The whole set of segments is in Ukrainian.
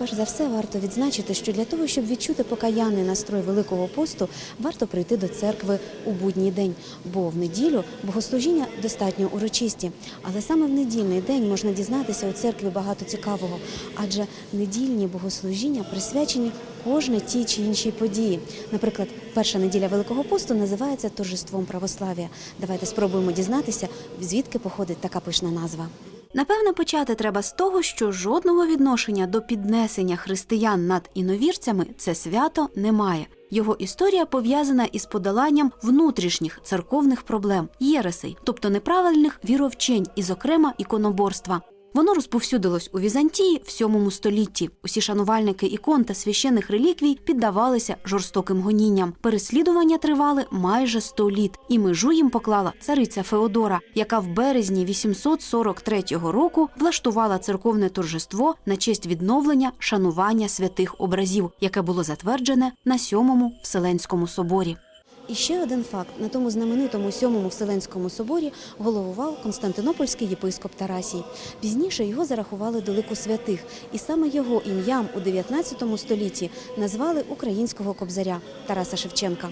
Перш за все, варто відзначити, що для того, щоб відчути покаянний настрой Великого посту, варто прийти до церкви у будній день, бо в неділю богослужіння достатньо урочисті. Але саме в недільний день можна дізнатися у церкві багато цікавого, адже недільні богослужіння присвячені кожній тій чи іншій події. Наприклад, перша неділя Великого посту називається торжеством православ'я. Давайте спробуємо дізнатися, звідки походить така пишна назва. Напевно, почати треба з того, що жодного відношення до піднесення християн над іновірцями це свято не має. Його історія пов'язана із подоланням внутрішніх церковних проблем єресей, тобто неправильних віровчень і, зокрема, іконоборства. Воно розповсюдилось у Візантії в сьомому столітті. Усі шанувальники ікон та священих реліквій піддавалися жорстоким гонінням. Переслідування тривали майже 100 літ, і межу їм поклала цариця Феодора, яка в березні 843 року влаштувала церковне торжество на честь відновлення шанування святих образів, яке було затверджене на сьомому Вселенському соборі. І ще один факт: на тому знаменитому сьомому Вселенському соборі головував Константинопольський єпископ Тарасій. Пізніше його зарахували до лику святих, і саме його ім'ям у 19 столітті назвали українського кобзаря Тараса Шевченка.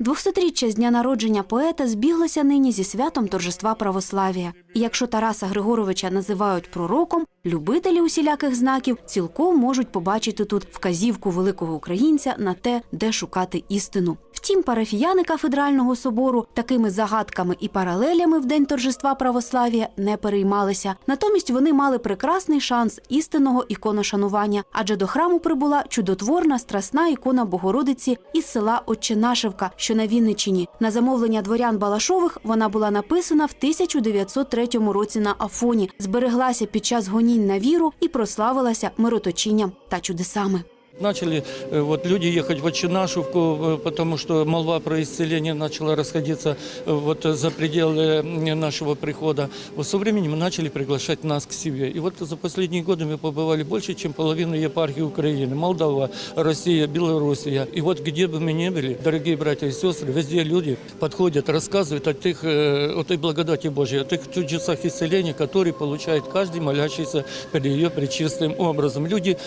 Двохсотріччя з дня народження поета збіглося нині зі святом торжества православія. І якщо Тараса Григоровича називають пророком, любителі усіляких знаків цілком можуть побачити тут вказівку великого українця на те, де шукати істину. Втім, парафіяни кафедрального собору такими загадками і паралелями в день торжества православія не переймалися. Натомість вони мали прекрасний шанс істинного іконошанування, адже до храму прибула чудотворна страсна ікона Богородиці із села Отчинашевка, що на Вінниччині. На замовлення дворян Балашових вона була написана в 1903 році на Афоні, збереглася під час гонінь на віру і прославилася мироточінням та чудесами. Начали э, вот люди ехать в Отчинашевку, э, потому что молва про исцеление начала расходиться э, вот за пределы нашего прихода. Вот со временем начали приглашать нас к себе. И вот за последние годы мы побывали больше, чем половину епархии Украины. Молдова, Россия, Белоруссия. И вот где бы мы ни были, дорогие братья и сестры, везде люди подходят, рассказывают о, тех, о той благодати Божьей, о тех чудесах исцеления, которые получает каждый молящийся перед ее пречистым образом. Люди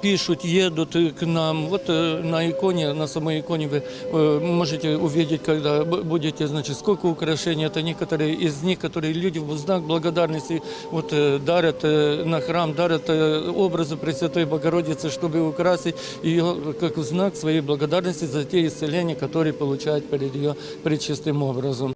пишут, едут э, к нам. Вот э, на иконе, на самой иконе вы э, можете увидеть, когда б- будете, значит, сколько украшений. Это некоторые из них, которые люди в знак благодарности вот э, дарят э, на храм, дарят э, образы Пресвятой Богородицы, чтобы украсить ее как знак своей благодарности за те исцеления, которые получают перед ее пречистым образом.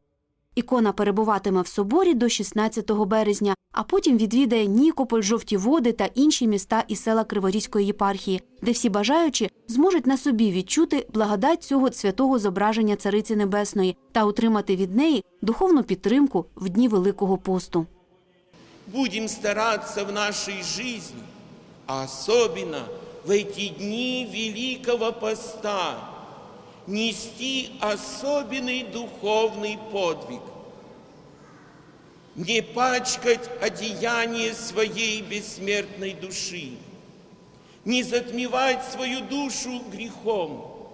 Ікона перебуватиме в соборі до 16 березня, а потім відвідає Нікополь, Жовті Води та інші міста і села Криворізької єпархії, де всі бажаючі зможуть на собі відчути благодать цього святого зображення Цариці Небесної та отримати від неї духовну підтримку в дні Великого посту. Будем стараться в нашей жизни, а особенно в эти дни Великого Поста, нести особенный духовный подвиг. Не пачкать одеяние своей бессмертной души, не затмевать свою душу грехом,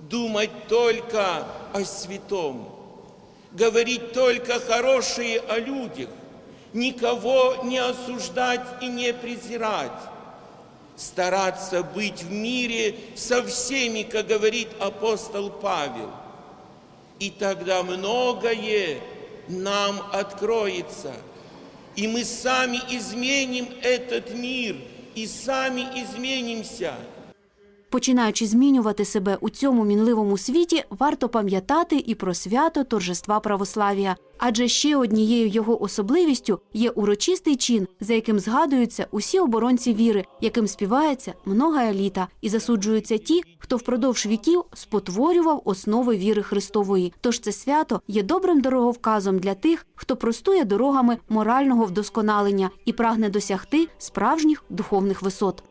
думать только о святом, говорить только хорошее о людях, никого не осуждать и не презирать, стараться быть в мире со всеми, как говорит апостол Павел. И тогда многое нам откроется, и мы сами изменим этот мир, и сами изменимся. Починаючи змінювати себе у цьому мінливому світі, варто пам'ятати і про свято торжества православія. Адже ще однією його особливістю є урочистий чин, за яким згадуються усі оборонці віри, яким співається много літа, і засуджуються ті, хто впродовж віків спотворював основи віри Христової. Тож це свято є добрим дороговказом для тих, хто простує дорогами морального вдосконалення і прагне досягти справжніх духовних висот.